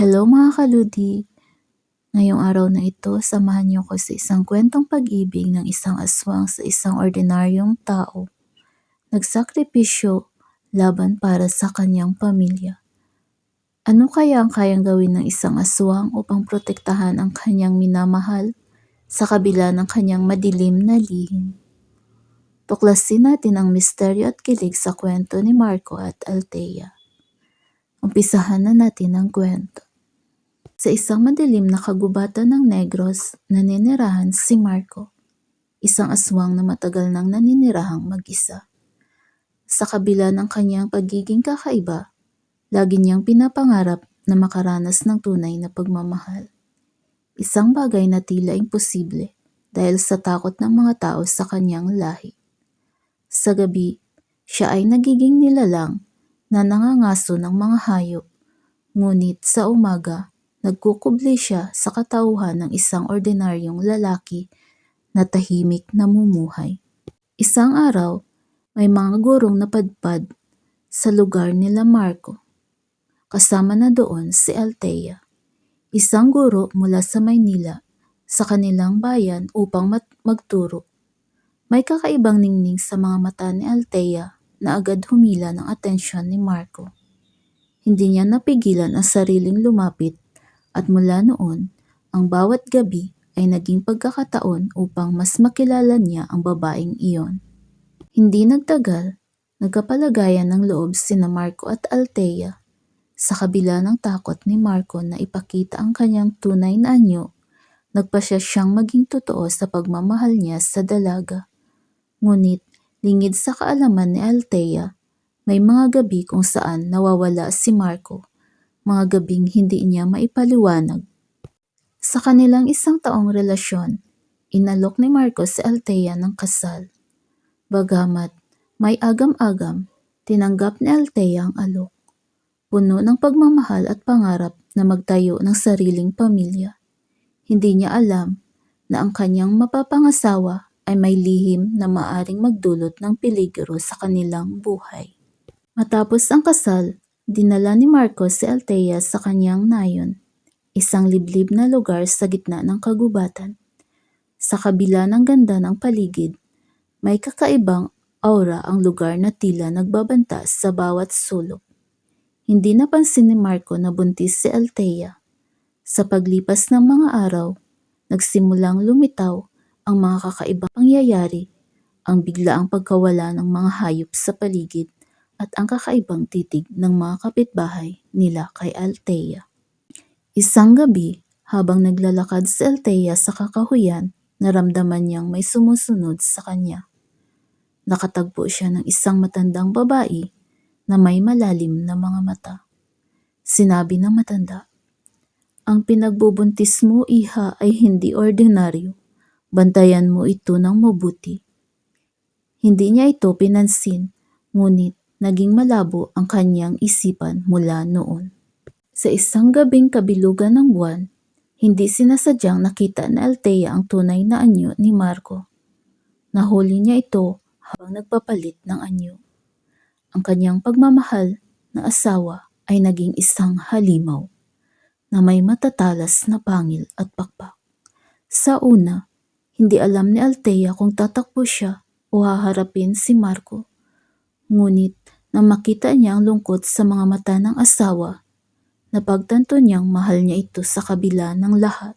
Hello mga kaludi! Ngayong araw na ito, samahan niyo ko sa isang kwentong pag-ibig ng isang aswang sa isang ordinaryong tao. Nagsakripisyo laban para sa kanyang pamilya. Ano kaya ang kayang gawin ng isang aswang upang protektahan ang kanyang minamahal sa kabila ng kanyang madilim na lihim? Tuklasin natin ang misteryo at kilig sa kwento ni Marco at Althea. Umpisahan na natin ang kwento. Sa isang madilim na kagubatan ng Negros, naninirahan si Marco, isang aswang na matagal nang naninirahang mag-isa. Sa kabila ng kanyang pagiging kakaiba, lagi niyang pinapangarap na makaranas ng tunay na pagmamahal. Isang bagay na tila imposible dahil sa takot ng mga tao sa kanyang lahi. Sa gabi, siya ay nagiging nilalang na nangangaso ng mga hayop, ngunit sa umaga, nagkukubli siya sa katauhan ng isang ordinaryong lalaki na tahimik namumuhay. Isang araw, may mga gurong napadpad sa lugar nila Marco. Kasama na doon si Althea, isang guro mula sa Maynila sa kanilang bayan upang magturo. May kakaibang ningning sa mga mata ni Althea na agad humila ng atensyon ni Marco. Hindi niya napigilan ang sariling lumapit at mula noon, ang bawat gabi ay naging pagkakataon upang mas makilala niya ang babaeng iyon. Hindi nagtagal, nagkapalagayan ng loob sina Marco at Althea. Sa kabila ng takot ni Marco na ipakita ang kanyang tunay na anyo, nagpasya siyang maging totoo sa pagmamahal niya sa dalaga. Ngunit, lingid sa kaalaman ni Althea, may mga gabi kung saan nawawala si Marco, mga gabing hindi niya maipaliwanag. Sa kanilang isang taong relasyon, inalok ni Marco si Althea ng kasal. Bagamat may agam-agam, tinanggap ni Althea ang alok. Puno ng pagmamahal at pangarap na magtayo ng sariling pamilya. Hindi niya alam na ang kanyang mapapangasawa ay may lihim na maaring magdulot ng peligro sa kanilang buhay. Matapos ang kasal, dinala ni Marcos si Althea sa kanyang nayon, isang liblib na lugar sa gitna ng kagubatan. Sa kabila ng ganda ng paligid, may kakaibang aura ang lugar na tila nagbabanta sa bawat sulok. Hindi napansin ni Marco na buntis si Althea. Sa paglipas ng mga araw, nagsimulang lumitaw ang mga kakaibang pangyayari, ang biglaang pagkawala ng mga hayop sa paligid at ang kakaibang titig ng mga kapitbahay nila kay Althea. Isang gabi, habang naglalakad si Althea sa kakahuyan, naramdaman niyang may sumusunod sa kanya. Nakatagpo siya ng isang matandang babae na may malalim na mga mata. Sinabi ng matanda, Ang pinagbubuntis mo, iha, ay hindi ordinaryo. Bantayan mo ito ng mabuti. Hindi niya ito pinansin, ngunit naging malabo ang kanyang isipan mula noon. Sa isang gabing kabilugan ng buwan, hindi sinasadyang nakita ni Althea ang tunay na anyo ni Marco. Nahuli niya ito habang nagpapalit ng anyo. Ang kanyang pagmamahal na asawa ay naging isang halimaw na may matatalas na pangil at pakpak. Sa una, hindi alam ni Althea kung tatakbo siya o haharapin si Marco. Ngunit nang makita niya ang lungkot sa mga mata ng asawa, napagtanto niyang mahal niya ito sa kabila ng lahat.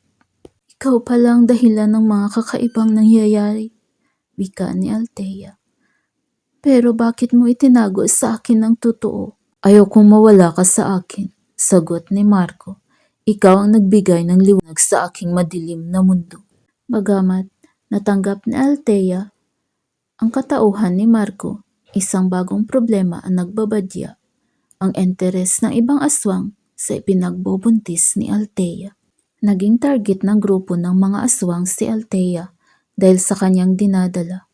Ikaw pala ang dahilan ng mga kakaibang nangyayari, wika ni Althea. Pero bakit mo itinago sa akin ng totoo? Ayaw kong mawala ka sa akin, sagot ni Marco. Ikaw ang nagbigay ng liwanag sa aking madilim na mundo. Bagamat natanggap ni Althea ang katauhan ni Marco, isang bagong problema ang nagbabadya, ang interes ng ibang aswang sa ipinagbubuntis ni Althea. Naging target ng grupo ng mga aswang si Althea dahil sa kanyang dinadala.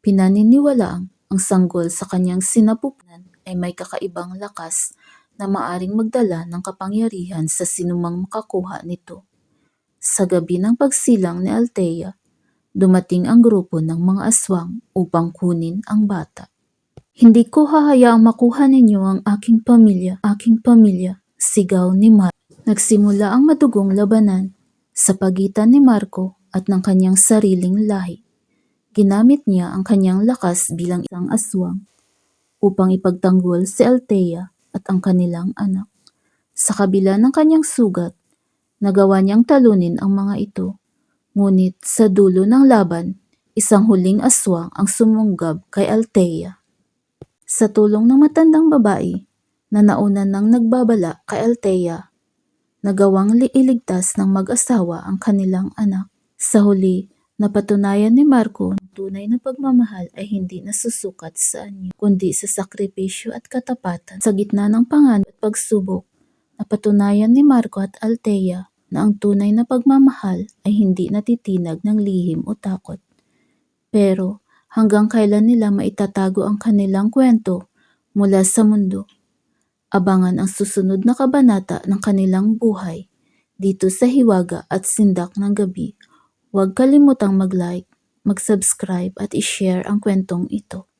Pinaniniwalaang ang sanggol sa kanyang sinapupunan ay may kakaibang lakas na maaring magdala ng kapangyarihan sa sinumang makakuha nito. Sa gabi ng pagsilang ni Althea, dumating ang grupo ng mga aswang upang kunin ang bata. Hindi ko hahayaang makuha ninyo ang aking pamilya, aking pamilya, sigaw ni Mar. Nagsimula ang madugong labanan sa pagitan ni Marco at ng kanyang sariling lahi. Ginamit niya ang kanyang lakas bilang isang aswang upang ipagtanggol si Althea at ang kanilang anak. Sa kabila ng kanyang sugat, nagawa niyang talunin ang mga ito. Ngunit sa dulo ng laban, isang huling aswang ang sumunggab kay Althea. Sa tulong ng matandang babae na nauna nang nagbabala kay Althea, nagawang li- iligtas ng mag-asawa ang kanilang anak. Sa huli, napatunayan ni Marco na tunay na pagmamahal ay hindi nasusukat sa anyo, kundi sa sakripisyo at katapatan. Sa gitna ng panganib at pagsubok, napatunayan ni Marco at Althea na ang tunay na pagmamahal ay hindi natitinag ng lihim o takot. Pero hanggang kailan nila maitatago ang kanilang kwento mula sa mundo? Abangan ang susunod na kabanata ng kanilang buhay dito sa Hiwaga at Sindak ng Gabi. Huwag kalimutang mag-like, mag-subscribe at i-share ang kwentong ito.